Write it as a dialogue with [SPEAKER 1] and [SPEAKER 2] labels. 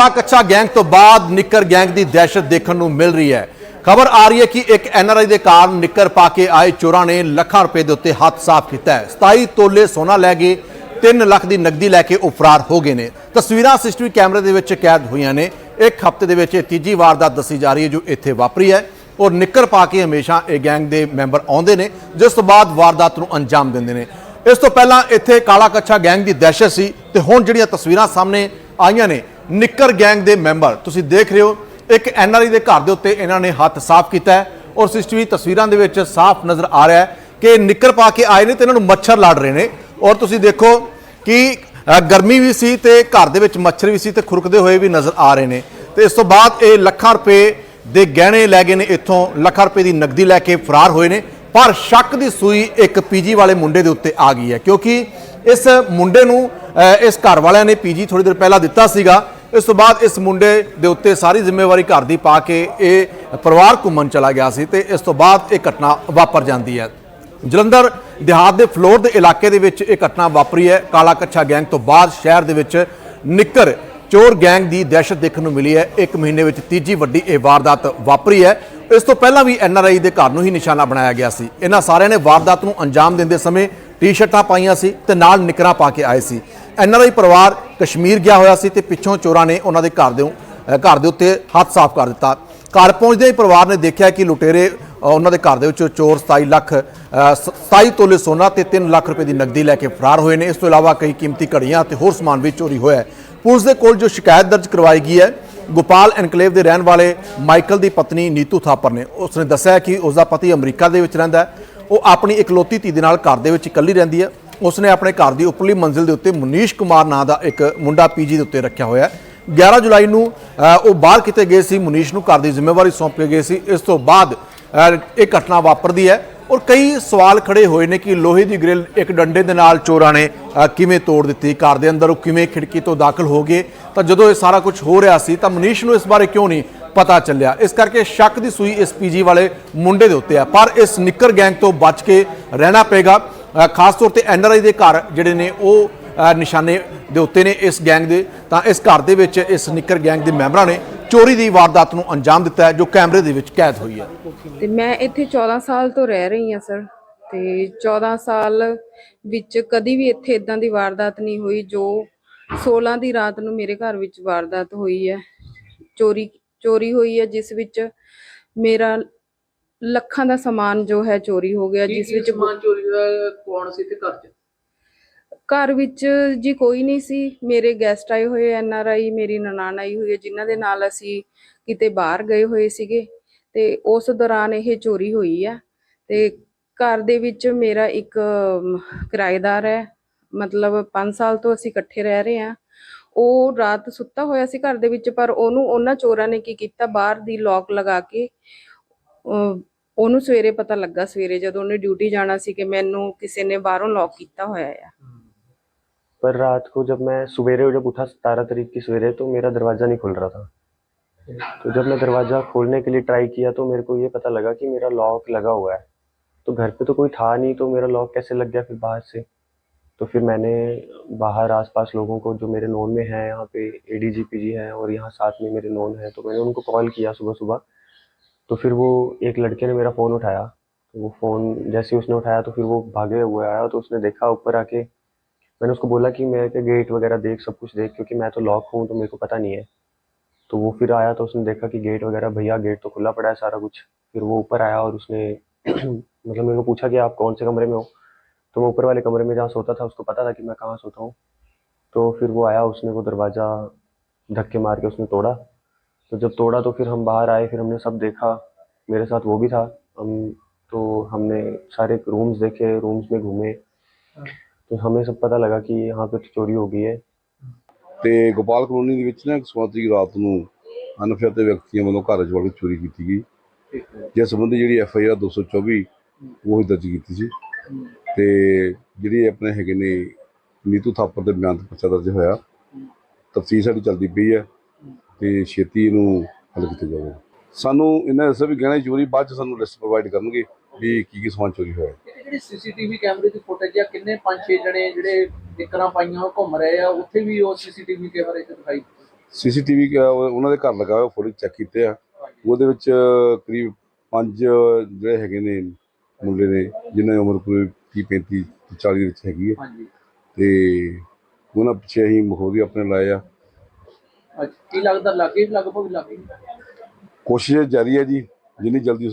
[SPEAKER 1] ਕਾਲਾ ਕੱਚਾ ਗੈਂਗ ਤੋਂ ਬਾਅਦ ਨਿੱਕਰ ਗੈਂਗ ਦੀ ਦਹਿਸ਼ਤ ਦੇਖਣ ਨੂੰ ਮਿਲ ਰਹੀ ਹੈ। ਖਬਰ ਆ ਰਹੀ ਹੈ ਕਿ ਇੱਕ ਐਨਆਰਆਈ ਦੇ ਕਾਰਨ ਨਿੱਕਰ ਪਾ ਕੇ ਆਏ ਚੋਰਾਂ ਨੇ ਲੱਖਾਂ ਰੁਪਏ ਦੇ ਉੱਤੇ ਹੱਥ ਸਾਫ਼ ਕੀਤਾ ਹੈ। 27 ਤੋਲੇ ਸੋਨਾ ਲੈ ਗਏ 3 ਲੱਖ ਦੀ ਨਕਦੀ ਲੈ ਕੇ ਉਹ ਫਰਾਰ ਹੋ ਗਏ ਨੇ। ਤਸਵੀਰਾਂ ਸੀਸੀਟੀਵੀ ਕੈਮਰੇ ਦੇ ਵਿੱਚ ਕੈਦ ਹੋਈਆਂ ਨੇ। ਇੱਕ ਹਫ਼ਤੇ ਦੇ ਵਿੱਚ ਇਹ ਤੀਜੀ ਵਾਰਦਾਤ ਦੱਸੀ ਜਾ ਰਹੀ ਹੈ ਜੋ ਇੱਥੇ ਵਾਪਰੀ ਹੈ। ਔਰ ਨਿੱਕਰ ਪਾ ਕੇ ਹਮੇਸ਼ਾ ਇਹ ਗੈਂਗ ਦੇ ਮੈਂਬਰ ਆਉਂਦੇ ਨੇ, ਜਿਸ ਤੋਂ ਬਾਅਦ ਵਾਰਦਾਤ ਨੂੰ ਅੰਜਾਮ ਦਿੰਦੇ ਨੇ। ਇਸ ਤੋਂ ਪਹਿਲਾਂ ਇੱਥੇ ਕਾਲਾ ਕੱਛਾ ਗੈਂਗ ਦੀ ਦਹਿਸ਼ਤ ਸੀ ਤੇ ਹੁਣ ਜਿਹੜੀਆਂ ਤਸਵੀਰਾਂ ਸਾਹਮਣੇ ਆਈਆਂ ਨੇ ਨਿੱਕਰ ਗੈਂਗ ਦੇ ਮੈਂਬਰ। ਤੁਸੀਂ ਦੇਖ ਰਹੇ ਹੋ, ਇੱਕ ਐਨਆਰਆਈ ਦੇ ਘਰ ਦੇ ਉੱਤੇ ਇਹਨਾਂ ਨੇ ਹੱਥ ਸਾਫ਼ ਕੀਤਾ ਹੈ ਔਰ ਸੀਸੀਟੀਵੀ ਤਸਵੀਰਾਂ ਦੇ ਵਿੱਚ ਸਾਫ਼ ਨਜ਼ਰ ਆ ਰਿਹਾ ਹੈ ਕਿ ਨਿੱਕਰ ਪਾ ਕੇ ਆਏ ਨੇ ਤੇ ਇਹਨਾਂ ਨੂੰ ਮੱਛਰ ਲੜ ਰਹੇ ਨੇ। ਔਰ ਤੁਸੀਂ ਦੇਖੋ ਕਿ ਗਰਮੀ ਵੀ ਸੀ ਤੇ ਘਰ ਦੇ ਵਿੱਚ ਮੱਛਰ ਵੀ ਸੀ ਤੇ ਖੁਰਕਦੇ ਹੋਏ ਵੀ ਨਜ਼ਰ ਆ ਰਹੇ ਨੇ। ਤੇ ਇਸ ਤੋਂ ਬਾਅਦ ਇਹ ਲੱਖਾਂ ਰੁਪਏ ਦੇ ਗਹਿਣੇ ਲੈ ਗਏ ਨੇ ਇੱਥੋਂ, ਲੱਖਾਂ ਰੁਪਏ ਦੀ ਨਕਦੀ ਲੈ ਕੇ ਫਰਾਰ ਹੋਏ ਨੇ। ਪਰ ਸ਼ੱਕ ਦੀ ਸੂਈ ਇੱਕ ਪੀਜੀ ਵਾਲੇ ਮੁੰਡੇ ਦੇ ਉੱਤੇ ਆ ਗਈ ਹੈ ਕਿਉਂਕਿ ਇਸ ਮੁੰਡੇ ਨੂੰ ਇਸ ਘਰ ਵਾਲਿਆਂ ਨੇ ਪੀਜੀ ਥੋੜੀ ਦੇਰ ਪਹਿਲਾਂ ਦਿੱਤਾ ਸੀਗਾ ਇਸ ਤੋਂ ਬਾਅਦ ਇਸ ਮੁੰਡੇ ਦੇ ਉੱਤੇ ਸਾਰੀ ਜ਼ਿੰਮੇਵਾਰੀ ਘਰ ਦੀ ਪਾ ਕੇ ਇਹ ਪਰਿਵਾਰ ਘੁੰਮਣ ਚਲਾ ਗਿਆ ਸੀ ਤੇ ਇਸ ਤੋਂ ਬਾਅਦ ਇਹ ਘਟਨਾ ਵਾਪਰ ਜਾਂਦੀ ਹੈ। ਜਲੰਧਰ ਦਿਹਾਤ ਦੇ ਫਲੋਰ ਦੇ ਇਲਾਕੇ ਦੇ ਵਿੱਚ ਇਹ ਘਟਨਾ ਵਾਪਰੀ ਹੈ। ਕਾਲਾ ਕੱਛਾ ਗੈਂਗ ਤੋਂ ਬਾਅਦ ਸ਼ਹਿਰ ਦੇ ਵਿੱਚ ਨਿੱਕਰ ਚੋਰ ਗੈਂਗ ਦੀ ਦਹਿਸ਼ਤ ਦੇਖਣ ਨੂੰ ਮਿਲੀ ਹੈ। ਇੱਕ ਮਹੀਨੇ ਵਿੱਚ ਤੀਜੀ ਵੱਡੀ ਇਹ ਵਾਰਦਾਤ ਵਾਪਰੀ ਹੈ। ਇਸ ਤੋਂ ਪਹਿਲਾਂ ਵੀ ਐਨਆਰਆਈ ਦੇ ਘਰ ਨੂੰ ਹੀ ਨਿਸ਼ਾਨਾ ਬਣਾਇਆ ਗਿਆ ਸੀ। ਇਹਨਾਂ ਸਾਰਿਆਂ ਨੇ ਵਾਰਦਾਤ ਨੂੰ ਅੰਜਾਮ ਦਿੰਦੇ ਸਮੇਂ ਟੀ-ਸ਼ਰਟਾਂ ਪਾਈਆਂ ਸੀ ਤੇ ਨਾਲ ਨਿਕਰਾਂ ਪਾ ਕੇ ਆਏ ਸੀ। ਐਨਆਰਆਈ ਪਰਿਵਾਰ ਕਸ਼ਮੀਰ ਗਿਆ ਹੋਇਆ ਸੀ ਤੇ ਪਿੱਛੋਂ ਚੋਰਾਂ ਨੇ ਉਹਨਾਂ ਦੇ ਘਰ ਦੇ ਘਰ ਦੇ ਉੱਤੇ ਹੱਥ ਸਾਫ਼ ਕਰ ਦਿੱਤਾ। ਘਰ ਪਹੁੰਚਦੇ ਹੀ ਪਰਿਵਾਰ ਨੇ ਦੇਖਿਆ ਕਿ ਲੁਟੇਰੇ ਉਹਨਾਂ ਦੇ ਘਰ ਦੇ ਵਿੱਚੋਂ ਚੋਰ 27 ਲੱਖ ਅ, 27 ਤੋਲੇ ਸੋਨਾ ਤੇ 3 ਲੱਖ ਰੁਪਏ ਦੀ ਨਕਦੀ ਲੈ ਕੇ ਫਰਾਰ ਹੋਏ ਨੇ। ਇਸ ਤੋਂ ਇਲਾਵਾ ਕਈ ਕੀਮਤੀ ਘੜੀਆਂ ਤੇ ਹੋਰ ਸਮਾਨ ਵੀ ਚੋਰੀ ਹੋਇਆ ਪੁਲਿਸ ਦੇ ਕੋਲ ਜੋ ਸ਼ਿਕਾਇਤ ਦਰਜ ਕਰਵਾਈ ਗਈ ਹੈ ਗੋਪਾਲ ਐਨਕਲੇਵ ਦੇ ਰਹਿਣ ਵਾਲੇ ਮਾਈਕਲ ਦੀ ਪਤਨੀ ਨੀਤੂ ਥਾਪਰ ਨੇ। ਉਸ ਨੇ ਦੱਸਿਆ ਕਿ ਉਸ ਦਾ ਪਤੀ ਅਮਰੀਕਾ ਦੇ ਵਿੱਚ ਰਹਿੰਦਾ ਹੈ। ਉਹ ਆਪਣੀ ਇਕਲੌਤੀ ਧੀ ਦੇ ਨਾਲ ਘਰ ਦੇ ਵਿੱਚ ਇਕੱਲੀ ਰਹਿੰਦੀ ਹੈ। ਉਸਨੇ ਆਪਣੇ ਘਰ ਦੀ ਉੱਪਰਲੀ ਮੰਜ਼ਿਲ ਦੇ ਉੱਤੇ ਮੁਨੀਸ਼ ਕੁਮਾਰ ਨਾਂ ਦਾ ਇੱਕ ਮੁੰਡਾ ਪੀਜੀ ਦੇ ਉੱਤੇ ਰੱਖਿਆ ਹੋਇਆ ਹੈ। 11 ਜੁਲਾਈ ਨੂੰ ਉਹ ਬਾਹਰ ਕਿਤੇ ਗਏ ਸੀ, ਮੁਨੀਸ਼ ਨੂੰ ਘਰ ਦੀ ਜ਼ਿੰਮੇਵਾਰੀ ਸੌਂਪ ਕੇ ਗਏ ਸੀ। ਇਸ ਤੋਂ ਬਾਅਦ ਇਹ ਘਟਨਾ ਵਾਪਰਦੀ ਹੈ ਔਰ ਕਈ ਸਵਾਲ ਖੜੇ ਹੋਏ ਨੇ ਕਿ ਲੋਹੇ ਦੀ ਗ੍ਰਿਲ ਇੱਕ ਡੰਡੇ ਦੇ ਨਾਲ ਚੋਰਾਂ ਨੇ ਕਿਵੇਂ ਤੋੜ ਦਿੱਤੀ? ਘਰ ਦੇ ਅੰਦਰ ਉਹ ਕਿਵੇਂ ਖਿੜਕੀ ਤੋਂ ਦਾਖਲ ਹੋ ਗਏ? ਤਾਂ ਜਦੋਂ ਇਹ ਸਾਰਾ ਕੁਝ ਹੋ ਰਿਹਾ ਸੀ, ਤਾਂ ਮਨੀਸ਼ ਨੂੰ ਇਸ ਬਾਰੇ ਕਿਉਂ ਨਹੀਂ ਪਤਾ ਚੱਲਿਆ? ਇਸ ਕਰਕੇ ਸ਼ੱਕ ਦੀ ਸੂਈ ਇਸ ਪੀਜੀ ਵਾਲੇ ਮੁੰਡੇ ਦੇ ਉੱਤੇ ਆ ਪਰ ਇਸ ਨਿੱਕਰ ਗੈਂਗ ਤੋਂ ਬਚ ਕੇ ਰਹਿਣਾ ਪਏਗਾ। ਖਾਸ ਤੌਰ ਤੇ ਐਨਆਰਆਈ ਦੇ ਘਰ ਜਿਹੜੇ ਨੇ ਉਹ ਨਿਸ਼ਾਨੇ ਦੇ ਉੱਤੇ ਨੇ ਇਸ ਗੈਂਗ ਦੇ। ਤਾਂ ਇਸ ਘਰ ਦੇ ਵਿੱਚ ਇਸ ਨਿੱਕਰ ਗੈਂਗ ਦੇ ਮੈਂਬਰਾਂ ਨੇ ਚੋਰੀ ਦੀ ਵਾਰਦਾਤ ਨੂੰ ਅੰਜਾਮ ਦਿੱਤਾ ਹੈ, ਜੋ ਕੈਮਰੇ ਦੇ ਵਿੱਚ ਕੈਦ ਹੋਈ ਹੈ।
[SPEAKER 2] ਤੇ ਮੈਂ ਇੱਥੇ 14 ਸਾਲ ਤੋਂ ਰਹਿ ਰਹੀ ਹਾਂ, ਸਰ। ਤੇ 14 ਸਾਲ ਵਿੱਚ ਕਦੀ ਵੀ ਇੱਥੇ ਇਦਾਂ ਦੀ ਵਾਰਦਾਤ ਨਹੀਂ ਹੋਈ, ਜੋ 16 ਦੀ ਰਾਤ ਨੂੰ ਮੇਰੇ ਘਰ ਵਿੱਚ ਵਾਰਦਾਤ ਹੋਈ ਹੈ। ਚੋਰੀ ਚੋਰੀ ਹੋਈ ਹੈ, ਜਿਸ ਵਿੱਚ ਮੇਰਾ ਲੱਖਾਂ ਦਾ ਸਮਾਨ ਜੋ ਹੈ ਚੋਰੀ ਹੋ ਗਿਆ ਜਿਸ ਵਿੱਚ
[SPEAKER 3] ਸਮਾਨ ਚੋਰੀ ਦਾ ਕੌਣ ਸੀ ਤੇ ਘਰ ਚ?
[SPEAKER 2] ਘਰ ਵਿੱਚ ਜੀ ਕੋਈ ਨਹੀਂ ਸੀ। ਮੇਰੇ ਗੈਸਟ ਆਏ ਹੋਏ ਐਨ ਆਰ ਆਈ ਮੇਰੀ ਨਨਾਣ ਆਈ ਹੋਈ ਹੈ ਜਿਨ੍ਹਾਂ ਦੇ ਨਾਲ ਅਸੀਂ ਕਿਤੇ ਬਾਹਰ ਗਏ ਹੋਏ ਸੀਗੇ ਤੇ ਉਸ ਦੌਰਾਨ ਇਹ ਚੋਰੀ ਹੋਈ ਹੈ ਤੇ ਘਰ ਦੇ ਵਿੱਚ ਮੇਰਾ ਇੱਕ ਕਿਰਾਏਦਾਰ ਹੈ। ਮਤਲਬ 5 ਸਾਲ ਤੋਂ ਅਸੀਂ ਇਕੱਠੇ ਰਹਿ ਰਹੇ ਹਾਂ। ਉਹ ਰਾਤ ਸੁੱਤਾ ਹੋਇਆ ਸੀ ਘਰ ਦੇ ਵਿੱਚ ਪਰ ਉਹਨੂੰ ਉਹਨਾਂ ਚੋਰਾਂ ਨੇ ਕੀ ਕੀਤਾ? ਬਾਹਰ ਦੀ ਲੋਕ ਲਗਾ ਕੇ ਉਹਨੂੰ ਸਵੇਰੇ ਪਤਾ ਲੱਗਾ ਸਵੇਰੇ ਜਦੋਂ ਉਹਨੇ ਡਿਊਟੀ ਜਾਣਾ ਸੀ ਕਿ ਮੈਨੂੰ ਕਿਸੇ ਨੇ ਬਾਹਰੋਂ ਲੌਕ ਕੀਤਾ ਹੋਇਆ ਆ
[SPEAKER 4] पर रात को जब मैं सवेरे जब उठा सतारह तारीख की सवेरे तो मेरा दरवाज़ा नहीं खुल रहा था तो जब मैं दरवाज़ा खोलने के लिए ट्राई किया तो मेरे को ये पता लगा कि मेरा लॉक लगा हुआ है तो घर पे तो कोई था नहीं तो मेरा लॉक कैसे लग गया फिर बाहर से तो फिर मैंने बाहर आसपास लोगों को जो मेरे नोन में है यहाँ पे A D G P G हैं और यहाँ साथ में मेरे नोन है तो मैंने उनको कॉल किया सुबह सुबह तो फिर वो एक लड़के ने मेरा फ़ोन उठाया। तो वो फ़ोन जैसे उसने उठाया तो फिर वो भागे हुए आया तो उसने देखा ऊपर आके। मैंने उसको बोला कि मैं के गेट वगैरह देख, सब कुछ देख, क्योंकि मैं तो लॉक हूँ तो मेरे को पता नहीं है। तो वो फिर आया तो उसने देखा कि गेट वगैरह, भैया गेट तो खुला पड़ा है सारा कुछ। फिर वो ऊपर आया और उसने मतलब मेरे को पूछा कि आप कौन से कमरे में हो? तो मैं ऊपर वाले कमरे में जहाँ सोता था, उसको पता था कि मैं कहाँ सोता हूँ। तो फिर वो आया, उसने वो दरवाज़ा धक्के मार के उसने तोड़ा। तो जब तोड़ा तो फिर हम बाहर आए फिर हमने सब देखा मेरे साथ वो भी था हम तो हमने सारे रूम्स देखे रूम्स में घूमे तो हमें सब पता लगा कि यहाँ पे तो चोरी हो गई है
[SPEAKER 5] ਤੇ ਗੋਪਾਲ ਕਲੋਨੀ ਦੇ ਵਿੱਚ ਨਾ ਇੱਕ ਸਮਾਤਰੀ ਰਾਤ ਨੂੰ ਅਨਫਿਆਤੇ ਵਿਅਕਤੀਆਂ ਵੱਲੋਂ ਘਰ ਚ ਵੜ ਕੇ ਚੋਰੀ ਕੀਤੀ ਗਈ ਜਿਸ ਸੰਬੰਧੀ ਜਿਹੜੀ ਐਫ ਆਈ ਆਰ 224 ਉਹ ਹੀ ਦਰਜ ਕੀਤੀ ਸੀ ਤੇ ਜਿਹੜੀ ਆਪਣੇ ਹੈਗੇ ਨੇ ਨੀਤੂ ਥਾਪਰ ਦੇ ਬਿਆਨ ਤੇ ਪਰਚਾ ਦਰਜ ਹੋਇਆ ਤਫਸੀਲ ਸਾਡੀ ਚੱਲਦੀ ਪਈ ਹੈ ਤੇ ਛੇਤੀ ਨੂੰ ਹੱਲ ਕੀਤਾ ਜਾਵੇ। ਸਾਨੂੰ ਇਹਨਾਂ ਦੱਸਿਆ ਵੀ ਗਹਿਣੇ ਚੋਰੀ ਬਾਅਦ ਚ ਸਾਨੂੰ ਲਿਸਟ ਪ੍ਰੋਵਾਈਡ ਕਰਨਗੇ ਵੀ ਕੀ ਕੀ ਸਮਾਨ ਚੋਰੀ ਹੋਇਆ।
[SPEAKER 3] ਜਿਹੜੀ ਸੀਸੀਟੀਵੀ ਕੈਮਰੇ ਦੀ ਫੁਟੇਜ ਆ ਕਿੰਨੇ ਪੰਜ ਛੇ ਜਣੇ ਜਿਹੜੇ ਦਿੱਕਰਾਂ ਪਾਈਆਂ ਘੁੰਮ ਰਹੇ ਆ ਉੱਥੇ ਵੀ ਉਹ ਸੀਸੀਟੀਵੀ ਕੈਮਰੇ 'ਚ ਦਿਖਾਈ
[SPEAKER 5] ਸੀਸੀਟੀਵੀ ਉਹਨਾਂ ਦੇ ਘਰ ਲਗਾ ਹੋਇਆ ਚੈੱਕ ਕੀਤੇ ਆ। ਉਹਦੇ ਵਿੱਚ ਕਰੀਬ ਪੰਜ ਜਿਹੜੇ ਹੈਗੇ ਨੇ ਮੁੰਡੇ ਨੇ ਜਿਨ੍ਹਾਂ ਦੀ ਉਮਰ ਕੋਈ 30 35 40 ਵਿੱਚ ਹੈਗੀ ਹੈ ਤੇ ਉਹਨਾਂ ਪਿੱਛੇ ਹੀ ਮਹੋਰੀ ਆਪਣੇ ਲਾਇਆ
[SPEAKER 3] ਅੱਛਾ ਕੀ ਲੱਗਦਾ ਲੱਗੇ ਲਗਭਗ ਲੱਗੇ?
[SPEAKER 5] ਕੋਸ਼ਿਸ਼ ਜਾਰੀ ਹੈ ਜੀ ਜਿੰਨੀ ਜਲਦੀ